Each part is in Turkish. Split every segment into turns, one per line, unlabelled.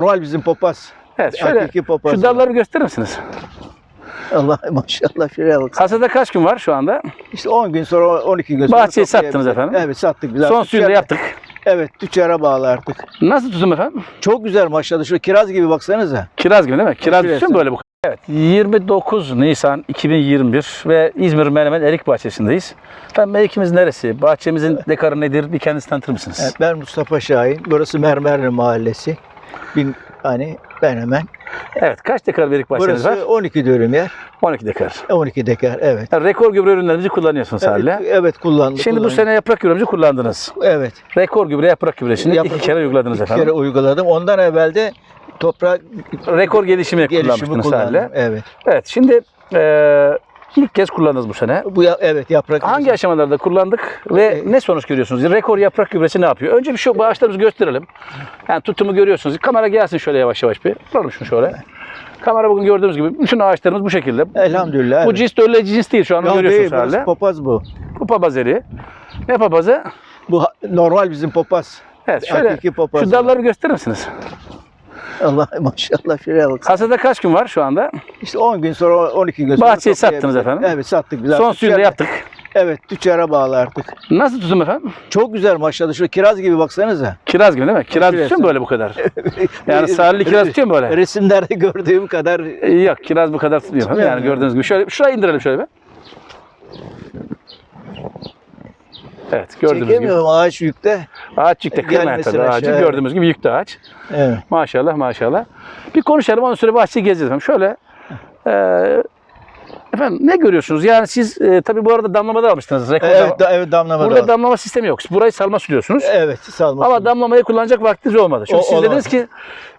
Normal bizim papaz.
Evet şöyle
Hakiki papaz.
şu dalları gösterir misiniz?
Allah maşallah şuraya bak.
Kasada kaç gün var şu anda?
İşte 10 gün sonra 12 gün sonra
Bahçeyi
toplayabiliriz.
sattınız efendim.
Evet sattık. Biz
Son
artık
suyunu da yaptık.
Evet tüccara bağlı artık.
Nasıl tutum efendim?
Çok güzel maşallah. Şu kiraz gibi baksanıza.
Kiraz gibi değil mi? Kiraz
Kiraz.
tutum böyle bu. Evet 29 Nisan 2021 ve İzmir Menemen Erik Bahçesi'ndeyiz. Efendim mevkimiz neresi? Bahçemizin dekarı nedir? Bir kendinizi tanıtır mısınız?
Evet, ben Mustafa Şahin. Burası Mermerli Mahallesi. Bin, hani ben hemen.
Evet kaç dekar bir erik bahçeniz
Burası
var?
12 dönüm yer.
12 dekar.
12 dekar evet.
Yani rekor gübre ürünlerimizi kullanıyorsunuz
Evet,
hala.
evet kullandık.
Şimdi bu
kullandık.
sene yaprak gübremizi kullandınız.
Evet.
Rekor gübre yaprak gübresini
Yaprak-
iki kere uyguladınız
iki
efendim.
kere uyguladım. Ondan evvel de toprak
Rekor gelişimi,
gelişimi
kullanmıştınız
kullandım.
hala.
Evet.
Evet şimdi eee ilk kez kullandınız bu sene.
Bu ya, evet yaprak.
Hangi aşamalarda kullandık ve
Ee,
ne sonuç görüyorsunuz? Rekor yaprak gübresi ne yapıyor? Önce bir şu bağışlarımızı gösterelim. Yani tutumu görüyorsunuz. Kamera gelsin şöyle yavaş yavaş bir. Alalım şunu şöyle. Kamera bugün gördüğünüz gibi bütün ağaçlarımız bu şekilde.
Elhamdülillah.
Bu cins de öyle cins değil şu an
Ya
görüyorsunuz
değil,
hala.
papaz bu.
Bu papaz eriği. Ne papazı?
Bu normal bizim papaz.
Evet şöyle
Hakiki papaz.
şu dalları gösterir misiniz?
Allah maşallah şuraya bak.
Kasada kaç gün var şu anda?
İşte 10 gün sonra 12 gün sonra
Bahçeyi sattınız efendim.
Evet sattık. Biz
Son
artık
suyunu da yaptık.
Evet tüccara bağlı artık.
Nasıl tutum efendim?
Çok güzel maşallah. Şu kiraz gibi baksanıza.
Kiraz gibi değil mi? Kiraz
Kiraz.
tutuyor mu böyle bu kadar? Yani sarılı kiraz tutuyor mu böyle?
Resimlerde gördüğüm kadar
Ee, Yok kiraz bu kadar tutmuyor. efendim. Yani
Tutmuyor.
gördüğünüz gibi. Şöyle şuraya indirelim şöyle bir. Evet gördüğünüz gibi.
çekemiyorum ağaç yükte.
Ağaç yükte tabii ağacı.
aşağı,
Gördüğümüz gibi yüklü ağaç.
Evet.
Maşallah maşallah. Bir konuşalım ondan sonra bahçeyi gezeceğiz. Şöyle eee efendim ne görüyorsunuz? Yani siz e, tabii bu arada damlamada almıştınız. Rekor
Evet, da, evet damlama
Burada
da.
damlama sistemi yok. Burayı salma sürüyorsunuz.
Evet, salma.
Ama damlamayı kullanacak vaktiniz olmadı. Çünkü
O-
siz
olmadı.
dediniz ki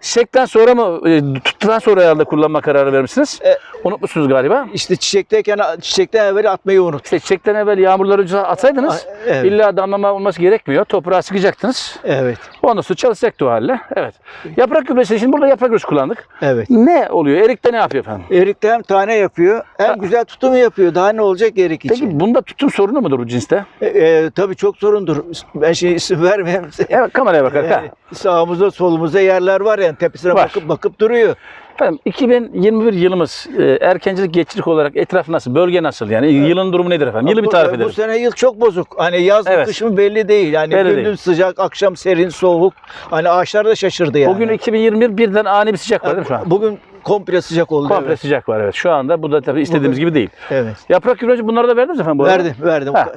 çiçekten sonra mı, e, tuttuktan sonra herhalde kullanma kararı vermişsiniz.
E-
Unutmuşsunuz galiba.
İşte çiçekteyken çiçekten evvel atmayı unut.
İşte çiçekten evvel yağmurları önce atsaydınız
A- evet.
illa damlama olması gerekmiyor. Toprağa sıkacaktınız.
Evet.
Ondan sonra çalışacaktı o halde. Evet. Yaprak gübresi için burada yaprak gübresi kullandık.
Evet.
Ne oluyor? Erik'te ne yapıyor efendim?
Erikte hem tane yapıyor hem güzel tutumu yapıyor. Daha ne olacak erik için?
Peki bunda tutum sorunu mudur bu cinste?
E, e, tabii çok sorundur. Ben şimdi isim vermeyeyim.
Evet kameraya bakarak. ha.
Yani sağımızda solumuzda yerler var yani tepesine
Var.
bakıp bakıp duruyor.
Efendim 2021 yılımız e, erkencilik geçicilik olarak etraf nasıl? Bölge nasıl? Yani yılın durumu nedir efendim? Yılı bir
Bu-
tarif
Bu
edelim.
sene yıl çok bozuk. Hani yaz
Evet.
kış mı belli değil. Yani
Belli
gündüz
değil.
sıcak, akşam serin, soğuk. Hani ağaçlar da şaşırdı yani.
Bugün 2021 birden ani bir sıcak var değil mi şu an?
Bugün komple sıcak oldu.
Komple
evet.
sıcak var evet. Şu anda bu da tabii istediğimiz
Bugün-
gibi değil.
Evet.
Yaprak gübreci bunları da verdiniz efendim bu arada?
Verdim, verdim.
Ha.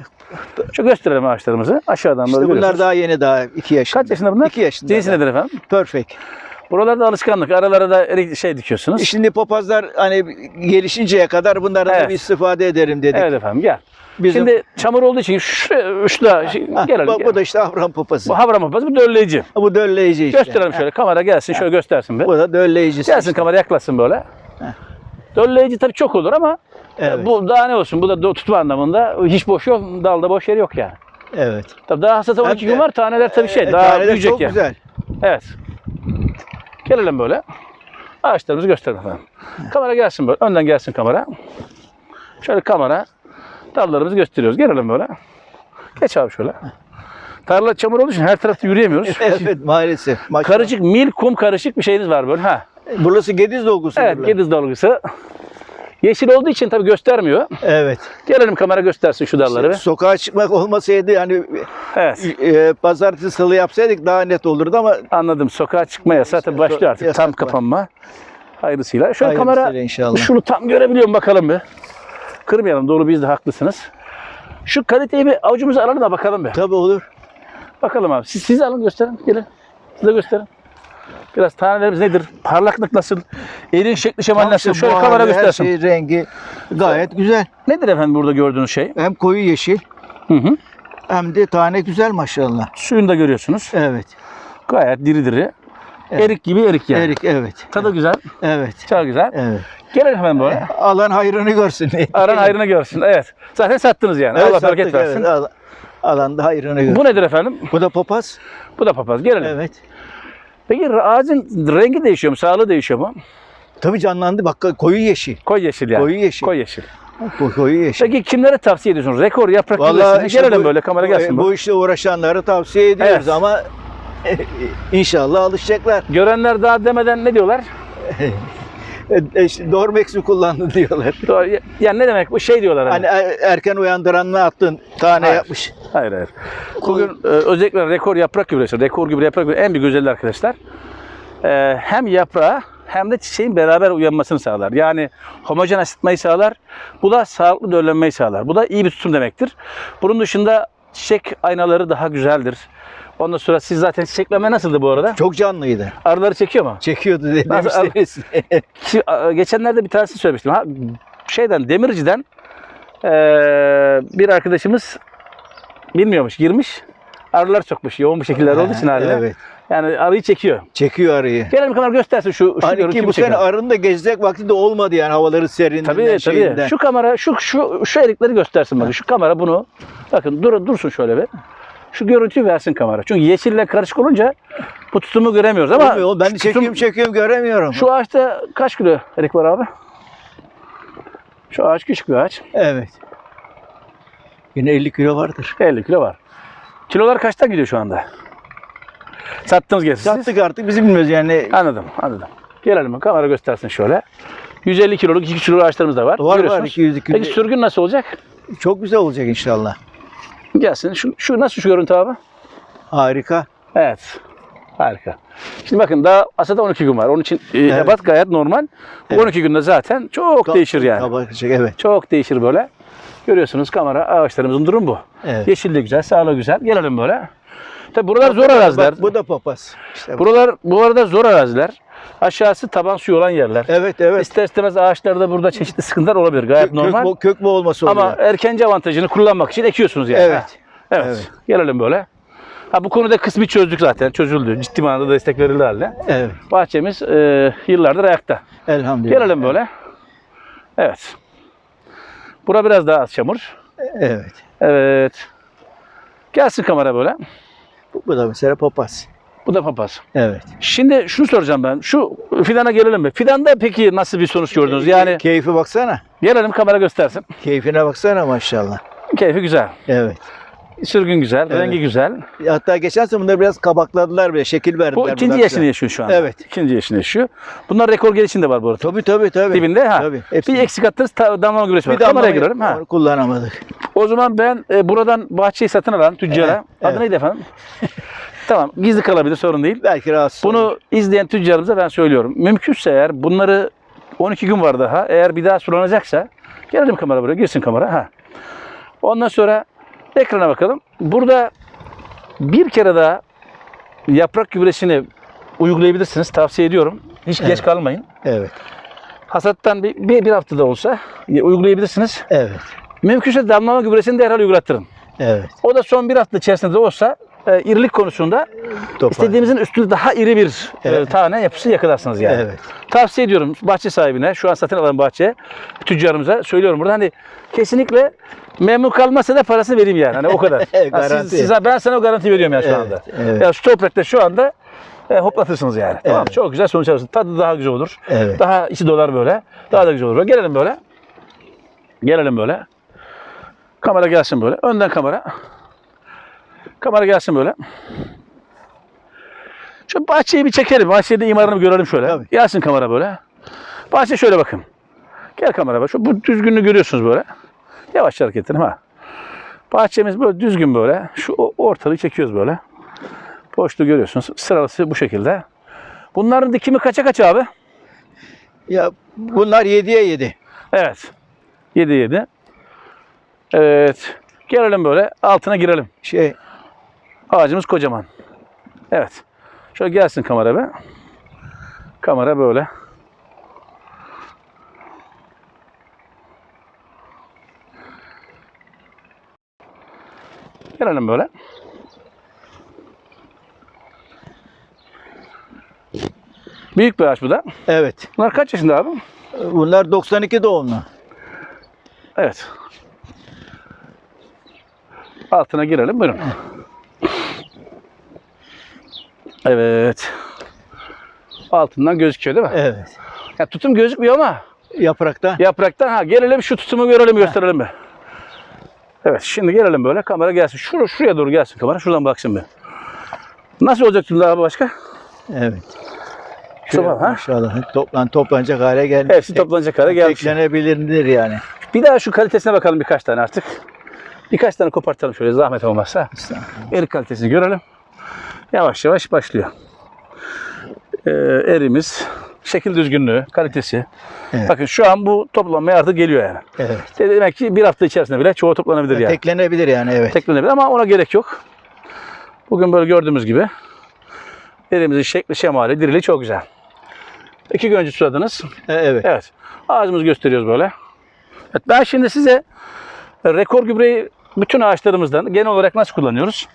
Şu gösterelim ağaçlarımızı. Aşağıdan
İşte
böyle
bunlar daha yeni daha 2 yaşında.
Kaç yaşında bunlar?
2 yaşında.
Cinsi nedir efendim?
Perfect.
Buralarda alışkanlık. Aralara da erik- şey dikiyorsunuz.
Şimdi papazlar hani gelişinceye kadar bunlardan da
Evet.
bir istifade ederim dedik.
Evet efendim gel.
Bizim,
Şimdi çamur olduğu için şu, şu da şey,
Ha,
gelelim.
bak,
gel.
bu da işte Avram papazı.
Bu havram papazı, bu dölleyici.
Bu dölleyici işte.
Gösterelim şöyle. Kamera gelsin şöyle göstersin bir.
Bu da dölleyicisi.
Gelsin kamera yaklaşsın böyle. Dölleyici tabii çok olur ama
Evet.
bu daha ne olsun? Bu da do- tutma anlamında hiç boş yok. Dalda boş yer yok yani.
Evet.
Tabii daha hasata 12
Hem de-
gün var. Taneler tabii şey
E,
daha
taneler
büyüyecek
çok
yani.
güzel.
Evet. Gelelim böyle. Ağaçlarımızı gösterelim efendim. Kamera gelsin böyle. Önden gelsin kamera. Şöyle kamera. Dallarımızı gösteriyoruz. Gelelim böyle. Geç abi şöyle. Tarla çamur olduğu için her tarafta yürüyemiyoruz.
Evet maalesef. Maşallah.
Karışık, mil, kum karışık bir şeyiniz var böyle. Ha.
Burası Gediz dolgusu.
Evet,
burası.
Gediz dalgısı. Yeşil olduğu için tabii göstermiyor.
Evet.
Gelelim kamera göstersin şu dalları. bir.
Sokağa çıkmak olmasaydı hani
Evet.
e, pazartesi salı yapsaydık daha net olurdu ama
Anladım. Sokağa çıkma yasağı tabii başlıyor artık.
Yasak
Tam
var.
kapanma. Hayırlısıyla.
Hayırlısıyla
kamera
inşallah.
şunu tam görebiliyorum bakalım bir. Kırmayalım. Doğru biz de haklısınız. Şu kaliteyi bir avucumuza alalım da bakalım bir.
tabii olur.
Bakalım abi. Siz, siz alın gösterin. Gelin. Siz de gösterin. Biraz tanelerimiz nedir? Parlaklık nasıl? Elin şekli şemali
Tam
nasıl? Şöyle kamera göstersin.
Her şey rengi gayet güzel.
Nedir efendim burada gördüğünüz şey?
Hem koyu yeşil
Hı hı.
hem de tane güzel maşallah.
Suyunu da görüyorsunuz.
Evet.
Gayet diri diri.
Evet.
Erik gibi erik yani.
Erik evet.
Tadı güzel.
Evet.
Çok güzel.
Evet.
Gelelim hemen böyle.
Alan hayrını görsün.
Aran hayrını görsün. Evet. Zaten sattınız yani.
Evet,
Allah
sattık,
bereket versin.
evet. Al- Alan da hayrını görsün.
Bu nedir efendim?
Bu da papaz.
Bu da papaz. Gelelim.
Evet.
Peki ağacın rengi değişiyor mu? Sağlığı değişiyor mu?
Tabii canlandı. Bak koyu yeşil.
Koy yeşil yani.
Koyu yeşil.
Koy yeşil.
Koyu yeşil.
Peki kimlere tavsiye ediyorsunuz? Rekor yaprak
Vallahi işte
Gelelim
bu-
böyle kamera gelsin. bu.
Bu işle uğraşanları tavsiye ediyoruz
Evet.
ama İnşallah alışacaklar.
Görenler daha demeden ne diyorlar?
E, işte Dormex mi kullandın diyorlar.
Doğru. Yani ne demek bu şey diyorlar. Hani.
Hani er- erken uyandıranla attın, tane
Hayır.
yapmış.
Hayır hayır. Bugün e, özellikle rekor yaprak gübresi, rekor gübre yaprak gübresi en büyük özelliği arkadaşlar. E, hem yaprağı hem de çiçeğin beraber uyanmasını sağlar. Yani homojen asitmayı sağlar. Bu da sağlıklı döllenmeyi sağlar. Bu da iyi bir tutum demektir. Bunun dışında çiçek aynaları daha güzeldir. Ondan sonra siz zaten çiçeklenme nasıldı bu arada?
Çok canlıydı.
Arıları çekiyor mu?
Çekiyordu de-
Nasıl-
demiştiniz.
Ki, a- geçenlerde bir tanesi söylemiştim. Ha, şeyden demirciden eee, bir arkadaşımız bilmiyormuş girmiş. Arılar sokmuş yoğun bir şekilde olduğu için haliyle.
Evet.
Yani arıyı çekiyor.
Çekiyor arıyı.
Gelelim kamera göstersin şu, şu
Hani ki bu sene arının da gezecek vakti de olmadı yani havaları serin.
Tabii tabii. Şu kamera şu şu şu erikleri göstersin bakın. Şu kamera bunu bakın dur dursun şöyle bir. Şu görüntüyü versin kamera. Çünkü yeşille karışık olunca bu tutumu göremiyoruz ama
Olmuyor, ben
şu tutum-
çekiyorum çekiyorum göremiyorum.
Şu ağaçta kaç kilo erik var abi? Şu ağaç küçük bir ağaç.
Evet. Yine 50 kilo vardır.
50 kilo var. Kilolar kaçtan gidiyor şu anda? Sattınız siz?
Sattık artık biz bilmiyoruz yani.
Anladım, anladım. Gelelim kamera göstersin şöyle. 150 kiloluk, 2 kiloluk ağaçlarımız da var.
Var var
Görüyorsunuz.
200 200.
Peki sürgün nasıl olacak?
Çok güzel olacak inşallah.
Gelsin. Şu, şu nasıl şu görüntü abi?
Harika.
Evet. Harika. Şimdi bakın daha aslında 12 gün var. Onun için e,
Evet.
ebat gayet normal.
Evet.
12 günde zaten çok değişir yani.
Kabakacak evet.
Çok değişir böyle. Görüyorsunuz kamera ağaçlarımızın durum bu.
Evet.
Yeşil de güzel, sağlığı güzel. Gelelim böyle. Tabi buralar zor araziler.
Bak, bu da papaz. İşte bu.
Buralar bu arada zor araziler. Aşağısı taban suyu olan yerler.
Evet evet.
İster istemez ağaçlarda burada çeşitli sıkıntılar olabilir. Gayet
Kök,
normal.
bo- kök boğulması oluyor.
Ama erkenci avantajını kullanmak için ekiyorsunuz yani.
Evet.
Evet.
Evet.
Gelelim böyle. Ha, bu konuda kısmi çözdük zaten. Çözüldü. Ciddi manada destek verildi halde.
Evet.
Bahçemiz e, yıllardır ayakta.
Elhamdülillah.
Gelelim böyle. Evet. Bura biraz daha az çamur.
Evet.
Evet. Gelsin kamera böyle.
Bu, bu da mesela papaz.
Bu da papaz.
Evet.
Şimdi şunu soracağım ben. Şu fidana gelelim mi? Fidanda peki nasıl bir sonuç gördünüz? Yani
Keyfi baksana.
gelelim kamera göstersin.
Keyfine baksana maşallah.
Keyfi güzel.
Evet.
Sürgün güzel,
Evet.
rengi güzel.
Hatta geçen sene bunları biraz kabakladılar bile. Şekil verdiler.
Bu ikinci yaşını yaşıyor şu an.
Evet.
İkinci yaşını yaşıyor. Bunlar rekor gelişinde var bu arada.
Tabii tabii tabii.
Dibinde ha.
Tabii.
Bir eksik attınız ta- damlama gübresi var.
Bir
Kameraya
damla
girelim. Ha.
kullanamadık.
O zaman ben e, buradan bahçeyi satın alan tüccara.
Evet,
Adı
evet.
neydi efendim? tamam gizli kalabilir sorun değil.
Belki rahatsız olur.
Bunu izleyen tüccarımıza ben söylüyorum. Mümkünse eğer bunları 12 gün var daha. Eğer bir daha sulanacaksa gelelim kamera buraya. Girsin kamera. Ha. Ondan sonra ekrana bakalım. Burada bir kere daha yaprak gübresini uygulayabilirsiniz. Tavsiye ediyorum. Hiç geç
Evet.
kalmayın.
Evet.
Hasattan bir, bir, bir haftada olsa uygulayabilirsiniz.
Evet.
Mümkünse damlama gübresini derhal uygulattırın.
Evet.
O da son bir hafta içerisinde de olsa e, irilik konusunda
Topar.
istediğimizin üstünde daha iri bir e,
Evet.
tane yapısı yakalarsınız yani.
Evet.
Tavsiye ediyorum bahçe sahibine, şu an satın alan bahçe tüccarımıza söylüyorum burada hani kesinlikle memnun kalmazsa da parası vereyim yani. Hani o kadar.
Evet,
Ha, siz, size, ben sana o garanti veriyorum yani şu
Evet,
anda.
evet.
Ya şu toprakta şu anda e, hoplatırsınız yani. Tamam?
Evet.
Çok güzel sonuç alırsınız. Tadı daha güzel olur.
Evet.
Daha içi dolar böyle. Daha da güzel olur. Gelelim böyle. Gelelim böyle. Kamera gelsin böyle. Önden kamera. Kamera gelsin böyle. Şu bahçeyi bir çekelim. Bahçede imarını görelim şöyle.
Tabii.
Gelsin kamera böyle. Bahçe şöyle bakın. Gel kamera bak. Şu bu düzgünlüğü görüyorsunuz böyle. Yavaş hareket ettirin ha. Bahçemiz böyle düzgün böyle. Şu ortalığı çekiyoruz böyle. Boşluğu görüyorsunuz. Sırası bu şekilde. Bunların dikimi kaça kaç abi?
Ya bunlar 7'ye 7.
Evet. 7 7. Evet. Gelelim böyle. Altına girelim.
Şey
Ağacımız kocaman. Evet. Şöyle gelsin kamera be. Kamera böyle. Gelelim böyle. Büyük bir ağaç bu da.
evet.
Bunlar kaç yaşında abi?
Bunlar 92 doğumlu.
Evet. Altına girelim. Buyurun. Evet. Altından gözüküyor değil mi?
Evet.
Ya tutum gözükmüyor ama
Yaprakta.
yapraktan ha gelelim şu tutumu görelim gösterelim bir. Evet şimdi gelelim böyle kamera gelsin. Şur şuraya doğru gelsin kamera. Şuradan baksın bir. Nasıl olacak abi başka?
Evet.
Mustafa, ha?
Maşallah toplan toplanacak hale gelmiş.
Hepsi toplanacak hale gelmiş.
Teklenebilirdir yani.
Bir daha şu kalitesine bakalım birkaç tane artık. Birkaç tane kopartalım şöyle zahmet olmazsa. Erik kalitesini görelim. Yavaş yavaş başlıyor. Ee, erimiz, şekil düzgünlüğü, kalitesi.
Evet.
Bakın şu an bu toplanmaya artık geliyor yani.
Evet.
Demek ki bir hafta içerisinde bile çoğu toplanabilir yani.
Teklenebilir yani evet.
Teklenebilir ama ona gerek yok. Bugün böyle gördüğümüz gibi erimizin şekli, şemali, diriliği çok güzel. İki gün önce suladınız.
E, Evet.
Evet. Ağacımızı gösteriyoruz böyle. Evet, ben şimdi size rekor gübreyi bütün ağaçlarımızdan genel olarak nasıl kullanıyoruz?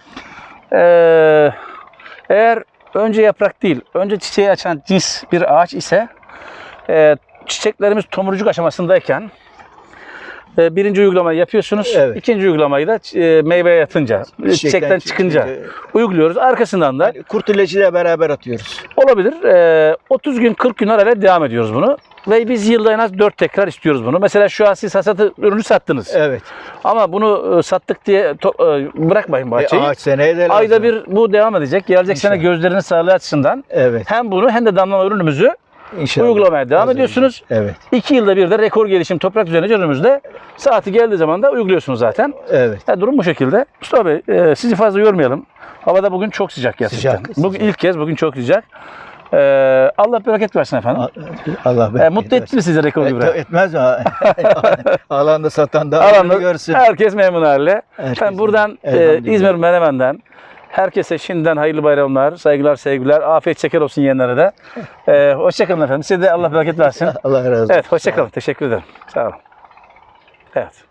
Ee, eğer önce yaprak değil, önce çiçeği açan cins bir ağaç ise e, çiçeklerimiz tomurcuk aşamasındayken birinci uygulamayı yapıyorsunuz.
Evet.
İkinci uygulamayı da e, meyveye yatınca, çiçekten, çıkınca uyguluyoruz. Arkasından da
Yani kurt ilacıyla beraber atıyoruz.
Olabilir. Ee, 30 gün 40 gün arayla devam ediyoruz bunu. Ve biz yılda en az 4 tekrar istiyoruz bunu. Mesela şu an siz hasatı ürünü sattınız.
Evet.
Ama bunu e, sattık diye e, bırakmayın
E,
bahçeyi.
ağaç seneye de lazım.
Ayda bir bu devam edecek. Gelecek sene
İnşallah.
gözlerinin sağlığı açısından
Evet.
hem bunu hem de damlama ürünümüzü
İnşallah.
uygulamaya devam
Hazır.
ediyorsunuz.
Evet.
2 yılda bir de rekor gelişim toprak düzeni ürünümüzde saati geldiği zaman da uyguluyorsunuz zaten.
Evet.
Ya durum bu şekilde. Mustafa Bey e, sizi fazla yormayalım. Havada bugün çok sıcak gerçekten.
Sıcak,
Bugün
sıcak.
ilk kez bugün çok sıcak. Ee, Allah bereket versin efendim.
Allah
E,
bereket
mutlu
versin.
etti mi sizi rekor
Et-
gibi?
etmez mi? Alanda satan da
Alanda
görsün.
herkes memnun hale.
Herkes
Ben buradan e. İzmir Menemen'den herkese şimdiden hayırlı bayramlar, saygılar, sevgiler, afiyet şeker olsun yeğenlere de. E, hoşçakalın efendim. Size de Allah bereket versin.
Allah razı olsun.
Evet, hoşçakalın. Teşekkür ederim. Sağ olun. Evet.